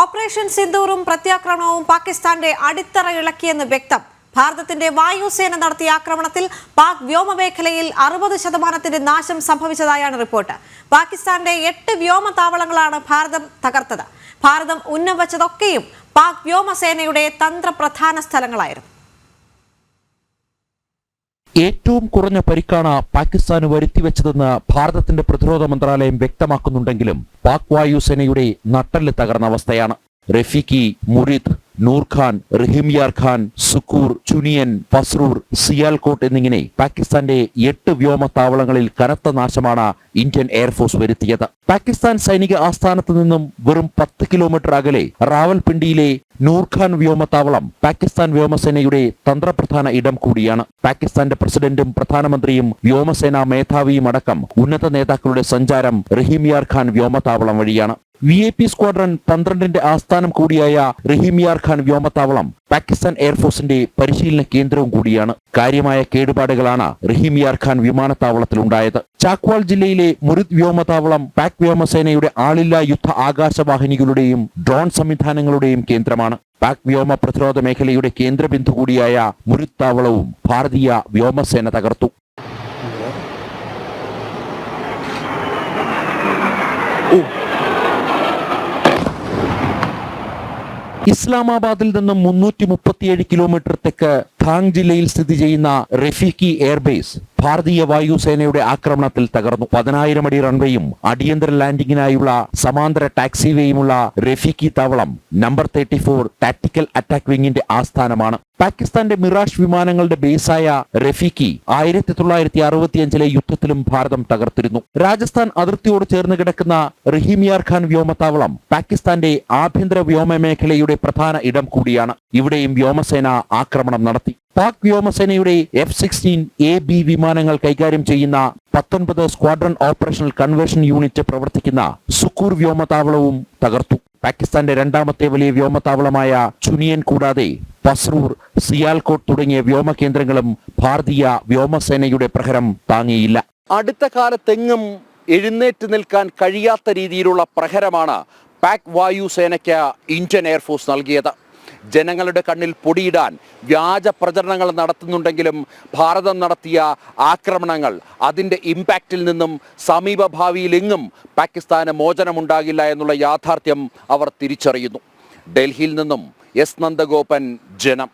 Operation സിന്ദൂറും പ്രത്യാക്രമണവും പാകിസ്ഥാന്റെ അടിത്തറ ഇളക്കിയെന്ന് വ്യക്തം. ഭാരതത്തിന്റെ വായുസേന നടത്തിയ ആക്രമണത്തിൽ പാക് വ്യോമമേഖലയിൽ അറുപത് ശതമാനത്തിന്റെ നാശം സംഭവിച്ചതായാണ് റിപ്പോർട്ട്. പാകിസ്ഥാന്റെ എട്ട് വ്യോമ താവളങ്ങളാണ് ഭാരതം തകർത്തത്. ഭാരതം ഉന്നം വച്ചതൊക്കെയും പാക് വ്യോമസേനയുടെ തന്ത്രപ്രധാന സ്ഥലങ്ങളായിരുന്നു. ഏറ്റവും കുറഞ്ഞ പരിക്കാണ് പാകിസ്ഥാന് വരുത്തിവെച്ചതെന്ന് ഭാരതത്തിന്റെ പ്രതിരോധ മന്ത്രാലയം വ്യക്തമാക്കുന്നുണ്ടെങ്കിലും പാക് വായുസേനയുടെ നട്ടൽ തകർന്ന അവസ്ഥയാണ്. റഫീഖി മുറിദ് നൂർഖാൻ റഹിംയാർ ഖാൻ സുക്കൂർ ചുനിയൻ ഫസ്രൂർ സിയാൽകോട്ട് എന്നിങ്ങനെ പാകിസ്ഥാന്റെ എട്ട് വ്യോമത്താവളങ്ങളിൽ കനത്ത നാശമാണ് ഇന്ത്യൻ എയർഫോഴ്സ് വരുത്തിയത്. പാകിസ്ഥാൻ സൈനിക ആസ്ഥാനത്ത് നിന്നും വെറും പത്ത് കിലോമീറ്റർ അകലെ റാവൽപിണ്ടിയിലെ നൂർഖാൻ വ്യോമത്താവളം പാകിസ്ഥാൻ വ്യോമസേനയുടെ തന്ത്രപ്രധാന ഇടം കൂടിയാണ്. പാകിസ്ഥാന്റെ പ്രസിഡന്റും പ്രധാനമന്ത്രിയും വ്യോമസേനാ മേധാവിയും അടക്കം ഉന്നത നേതാക്കളുടെ സഞ്ചാരം റഹീമിയാർ ഖാൻ വ്യോമത്താവളം വഴിയാണ്. വി എ പി സ്ക്വാഡ്രൺ പന്ത്രണ്ടിന്റെ ആസ്ഥാനം കൂടിയായ റഹീമിയാർ ഖാൻ വ്യോമത്താവളം പാകിസ്ഥാൻ എയർഫോഴ്സിന്റെ പരിശീലന കേന്ദ്രവും കൂടിയാണ്. കാര്യമായ കേടുപാടുകളാണ് റഹീംയാർ ഖാൻ വിമാനത്താവളത്തിൽ ഉണ്ടായത് ചാക്വാൾ ജില്ലയിലെ മുരുദ് വ്യോമത്താവളം പാക് വ്യോമസേനയുടെ ആളില്ലാ യുദ്ധ ആകാശവാഹിനികളുടെയും ഡ്രോൺ സംവിധാനങ്ങളുടെയും കേന്ദ്രമാണ്. പാക് വ്യോമ പ്രതിരോധ മേഖലയുടെ കേന്ദ്രബിന്ദു കൂടിയായ മുരിദ് താവളവും ഭാരതീയ വ്യോമസേന തകർത്തു. ഇസ്ലാമാബാദിൽ നിന്നും മുന്നൂറ്റി മുപ്പത്തിയേഴ് കിലോമീറ്റർ തെക്ക് ധാങ് ജില്ലയിൽ സ്ഥിതി ചെയ്യുന്ന റഫീഖി എയർബേസ് ഭാരതീയ വായുസേനയുടെ ആക്രമണത്തിൽ തകർന്നു. പതിനായിരം അടി റൺവേയും അടിയന്തര ലാൻഡിങ്ങിനായുള്ള സമാന്തര ടാക്സിവേയുമുള്ള റഫീഖി താവളം number thirty four tactical attack വിങ്ങിന്റെ ആസ്ഥാനമാണ്. പാകിസ്ഥാന്റെ മിറാഷ് വിമാനങ്ങളുടെ ബേസായ റഫീഖി ആയിരത്തി തൊള്ളായിരത്തി അറുപത്തിയഞ്ചിലെ യുദ്ധത്തിലും ഭാരതം തകർത്തിരുന്നു. രാജസ്ഥാൻ അതിർത്തിയോട് ചേർന്ന് കിടക്കുന്ന റഹീമിയാർ ഖാൻ വ്യോമത്താവളം പാകിസ്ഥാന്റെ ആഭ്യന്തര വ്യോമ മേഖലയുടെ പ്രധാന ഇടം കൂടിയാണ്. ഇവിടെയും വ്യോമസേന ആക്രമണം നടത്തി. പാക് വ്യോമസേനയുടെ എഫ് സിക്സ്റ്റീൻ എ ബി വിമാനങ്ങൾ കൈകാര്യം ചെയ്യുന്ന പത്തൊൻപത് സ്ക്വാഡ്രൺ ഓപ്പറേഷണൽ കൺവേർഷൻ യൂണിറ്റ് പ്രവർത്തിക്കുന്ന സുക്കൂർ വ്യോമതാവളവും തകർത്തു. പാകിസ്ഥാന്റെ രണ്ടാമത്തെ വലിയ വ്യോമതാവളമായ ചുനിയൻ കൂടാതെ പസ്രൂർ സിയാൽകോട്ട് തുടങ്ങിയ വ്യോമ കേന്ദ്രങ്ങളും ഭാരതീയ വ്യോമസേനയുടെ പ്രഹരം താങ്ങിയില്ല. അടുത്ത കാലത്തെങ്ങും എഴുന്നേറ്റ് നിൽക്കാൻ കഴിയാത്ത രീതിയിലുള്ള പ്രഹരമാണ് പാക് വായുസേനയ്ക്ക് ഇന്ത്യൻ എയർഫോഴ്സ് നൽകിയത്. ജനങ്ങളുടെ കണ്ണിൽ പൊടിയിടാൻ വ്യാജ പ്രചരണങ്ങൾ നടത്തുന്നുണ്ടെങ്കിലും ഭാരതം നടത്തിയ ആക്രമണങ്ങൾ അതിന്റെ ഇമ്പാക്റ്റിൽ നിന്നും സമീപ ഭാവിയിലെങ്ങും പാകിസ്ഥാന് മോചനമുണ്ടാകില്ല എന്നുള്ള യാഥാർത്ഥ്യം അവർ തിരിച്ചറിയുന്നു. ഡൽഹിയിൽ നിന്നും എസ് നന്ദഗോപൻ ജനം.